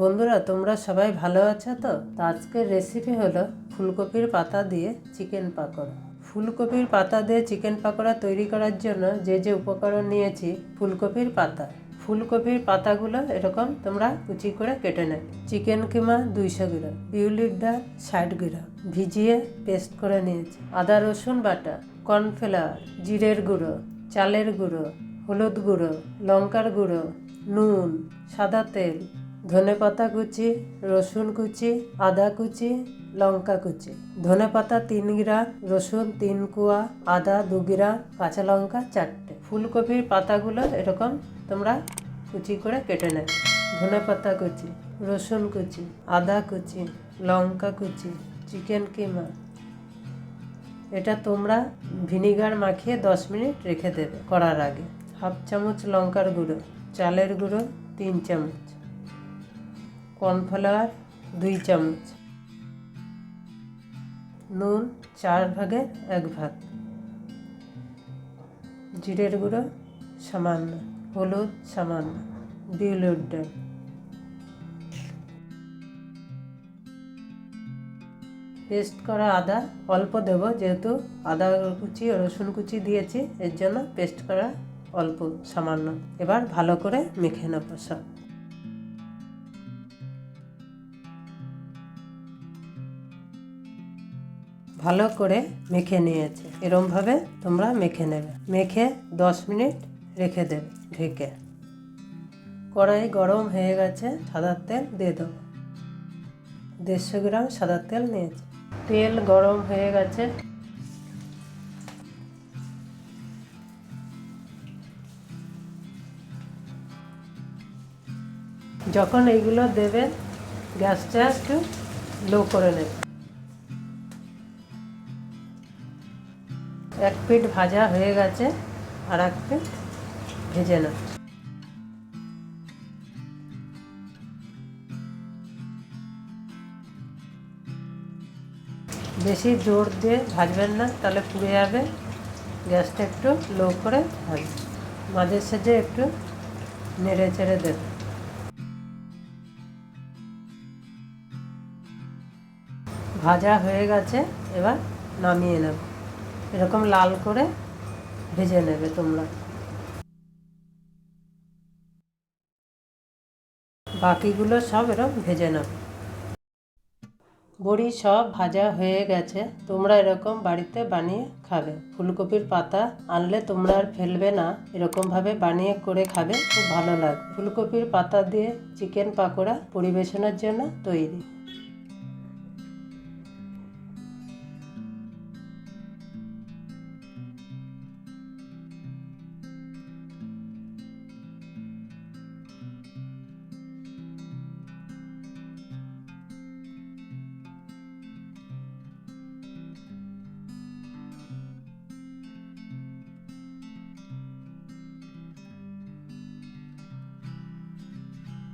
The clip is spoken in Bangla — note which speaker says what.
Speaker 1: বন্ধুরা, তোমরা সবাই ভালো আছো তো? আজকের রেসিপি হলো ফুলকপির পাতা দিয়ে চিকেন পাকোড়া। ফুলকপির পাতা দিয়ে চিকেন পাকোড়া তৈরি করার জন্য যে যে উপকরণ নিয়েছি, ফুলকপির পাতা। ফুলকপির পাতাগুলো এরকম তোমরা কুচি করে কেটে নেবে চিকেন কিমা দুইশো গ্রাম, বিউলির ডাল ষাট গ্রাম, ভিজিয়ে পেস্ট করে নিয়েছি। আদা, রসুন বাটা কর্নফ্লাওয়ার জিরের গুঁড়ো, চালের গুঁড়ো, হলুদ গুঁড়ো, লঙ্কার গুঁড়ো, নুন, সাদা তেল ধনে পাতা কুচি, রসুন কুচি, আদা কুচি, লঙ্কা কুচি। ধনে পাতা তিন গ্রাম রসুন তিন কুয়া, আদা দু গ্রাম কাঁচা লঙ্কা চারটে। ফুলকপির পাতাগুলো এরকম তোমরা কুচি করে কেটে নেবে ধনে পাতা কুচি, রসুন কুচি, আদা কুচি, লঙ্কা কুচি, চিকেন কিমা। এটা তোমরা ভিনিগার মাখিয়ে দশ মিনিট রেখে দেবে করার আগে। হাফ চামচ লঙ্কার গুঁড়ো, চালের গুঁড়ো, তিন চামচ। কর্নফ্লাওয়ার দুই চামচ। নুন চার ভাগে এক ভাগ। জিরের গুঁড়ো সামান্য, হলুদ সামান্য, বিউলির ডাল। পেস্ট করা আদা, অল্প দেব যেহেতু আদা কুচি রসুন কুচি দিয়েছি, এর জন্য পেস্ট করা অল্প সামান্য। এবার ভালো করে মেখে নেব সব। ভালো করে মেখে নিয়েছে। এরমভাবে তোমরা মেখে নেবে। মেখে দশ মিনিট রেখে দেবে ঢেকে। কড়াই গরম হয়ে গেছে সাদার তেল দিয়ে দেবো। দেড়শো গ্রাম সাদা তেল নিয়েছি। তেল গরম হয়ে গেছে। যখন এইগুলো দেবে গ্যাসটা একটু লো করে নেবে এক পিঠ ভাজা হয়ে গেছে, আর এক পিঠ ভেজে না বেশি জোর দিয়ে ভাজবেন না, তাহলে পুড়ে যাবে। গ্যাসটা একটু লো করে ভাজবে মাঝে সাঝে একটু নেড়ে চেড়ে দেবে। ভাজা হয়ে গেছে, এবার নামিয়ে নেব। এরকম লাল করে ভেজে নেবে তোমরা। বাকিগুলো সব এরকম ভেজে নেবে বড়ি সব ভাজা হয়ে গেছে, তোমরা এরকম বাড়িতে বানিয়ে খাবে। ফুলকপির পাতা আনলে তোমরা আর ফেলবে না, এরকমভাবে বানিয়ে করে খাবে, খুব ভালো লাগবে। ফুলকপির পাতা দিয়ে চিকেন পাকোড়া পরিবেশনের জন্য তৈরি।